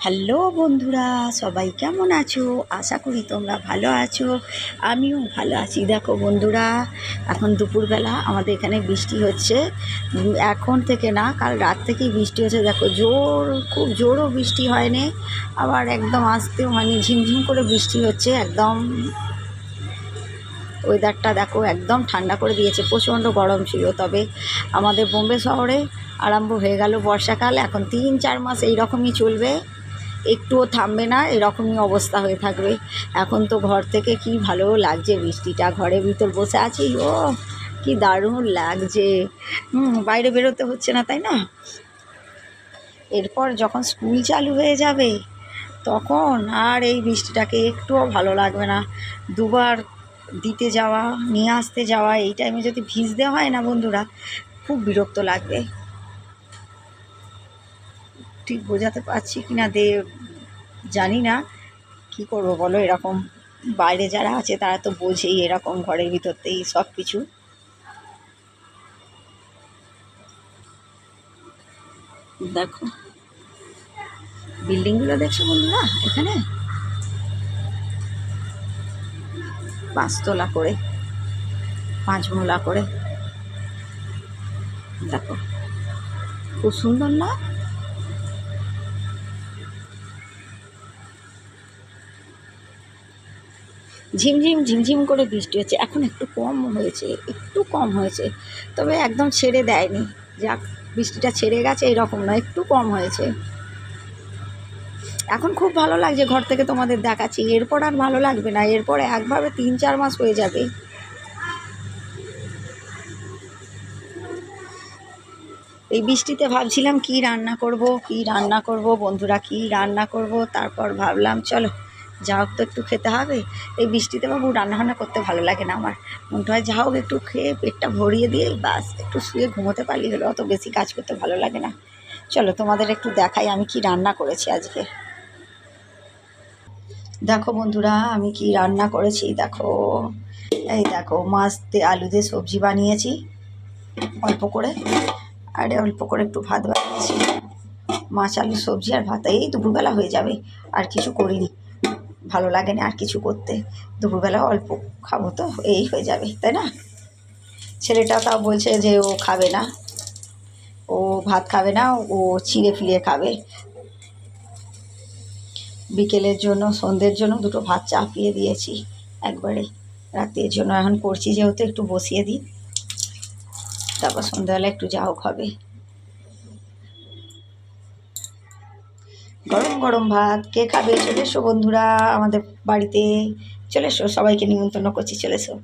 Hello বন্ধুরা, সবাই কেমন আছো? আশা করি তোমরা ভালো আছো। আমিও ভালো আছি। দেখো বন্ধুরা, এখন দুপুরবেলা, আমাদের এখানে বৃষ্টি হচ্ছে। এখন থেকে না, কাল রাত থেকেই বৃষ্টি হচ্ছে। দেখো, জোর, খুব জোরও বৃষ্টি হয়নি। আবার একদম আসতেও হয়নি, ঝিমঝিম করে বৃষ্টি হচ্ছে একদম। ওয়েদারটা দেখো একদম ঠান্ডা করে দিয়েছে, প্রচণ্ড গরম ছিল। তবে আমাদের বোম্বে শহরে আরম্ভ হয়ে গেল বর্ষাকাল। এখন তিন চার মাস এই রকমই চলবে। একটুও থামবে না, এরকমই অবস্থা হয়ে থাকবে। এখন তো ঘর থেকে কি ভালো লাগছে বৃষ্টিটা, ঘরের ভিতর বসে আছি, ও কি দারুণ লাগছে। হুম, বাইরে বেরোতে হচ্ছে না, তাই না? এরপর যখন স্কুল চালু হয়ে যাবে, তখন আর এই বৃষ্টিটাকে একটুও ভালো লাগবে না। দুবার দিতে যাওয়া, নিয়ে আসতে যাওয়া, এই টাইমে যদি ভিজতে হয় না বন্ধুরা, খুব বিরক্ত লাগবে। ঠিক বোঝাতে পারছি কি না দে জানি না কি করব বলো? এরকম বাইরে যারা আছে তারা তো বোঝেই এরকম ঘরের ভিতরতেই সব কিছু দেখো, বিল্ডিংগুলো দেখছ বন্ধুরা, এখানে? পাঁচতলা করে, পাঁচমোলা করে। দেখো, খুব সুন্দর না? ঝিমঝিম ঝিমঝিম করে বৃষ্টি হচ্ছে। এখন একটু কম হয়েছে, একটু কম হয়েছে। তবে একদম ছেড়ে দেয়নি। যাক, বৃষ্টিটা ছেড়ে গেছে, এরকম না একটু কম হয়েছে। এখন খুব ভালো লাগছে ঘর থেকে তোমাদের দেখাচ্ছি। এরপর আর ভালো লাগবে না। এরপর একভাবে তিন, চার মাস হয়ে যাবে। এই বৃষ্টিতে ভাবছিলাম কি রান্না করব, কি রান্না করব, বন্ধুরা কি রান্না করব? তারপর ভাবলাম, চলো যা হোক তো একটু খেতে হবে। এই বৃষ্টিতে বাবু রান্না বান্না করতে ভালো লাগে না আমার। মনটা হয় যা হোক একটু খেয়ে পেটটা ভরিয়ে দিয়ে বাস একটু শুয়ে ঘুমোতে পারলি হলো, অত বেশি কাজ করতে ভালো লাগে না। চলো তোমাদের একটু দেখাই আমি কি রান্না করেছি আজকে। দেখো বন্ধুরা, আমি কি রান্না করেছি? দেখো, এই দেখো মাছ দিয়ে আলু দিয়ে সবজি বানিয়েছি, অল্প করে। আর অল্প করে একটু ভাত বানিয়েছি। মাছ, আলু, সবজি আর ভাত, এই দুপুরবেলা হয়ে যাবে, আর কিছু করিনি। ভালো লাগে না আর কিছু করতে। দুপুরবেলা অল্প খাব তো, এই হয়ে যাবে, তাই না? ছেলেটা তাও বলছে যে ও খাবে না। ও ভাত খাবে না, ও চিড়ে ফিরে খাবে। বিকেলের জন্য, সন্ধ্যের জন্য দুটো ভাত চাপিয়ে দিয়েছি একবারে রাতের জন্য। এখন করছি যেহেতু একটু বসিয়ে দিই। তারপর সন্ধ্যাবেলা একটু যা হোক হবে। গরম গরম ভাত। কে খাবে? চলে এসো বন্ধুরা, আমাদের বাড়িতে। চলে এসো, সবাইকে নিমন্ত্রণ করছি, চলে এসো।